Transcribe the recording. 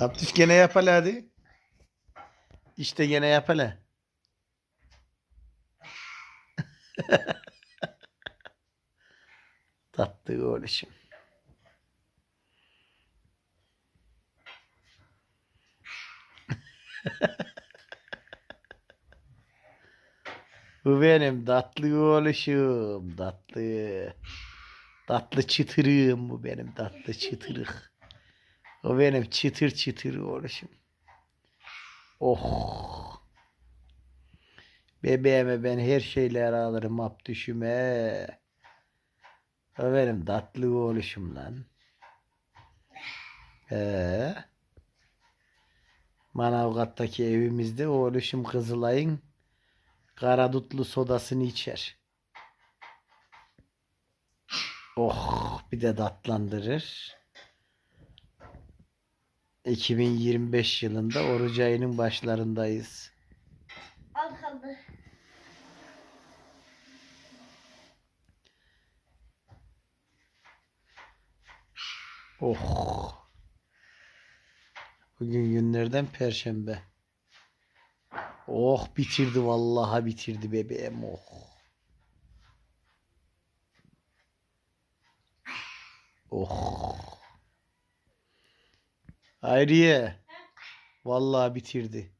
Abdüş gene yap hele hadi. İşte gene yap hele. Tatlı oğlum. Bu benim tatlı oğluşum. Tatlı. Tatlı çıtırığım bu benim tatlı çıtırık. O benim çıtır çıtır oğluşum. Oh. Bebeğime ben her şeyleri alırım Abdüşüme. O benim tatlı oğluşum lan. Ee, Manavgat'taki evimizde oğluşum Kızılay'ın karadutlu sodasını içer. Oh bir de tatlandırır. 2025 yılında oruç ayının başlarındayız. Al kaldı. Oh. Bugün günlerden perşembe. Oh bitirdi vallahi bitirdi bebeğim oh. Oh. Hayriye. Vallahi bitirdi.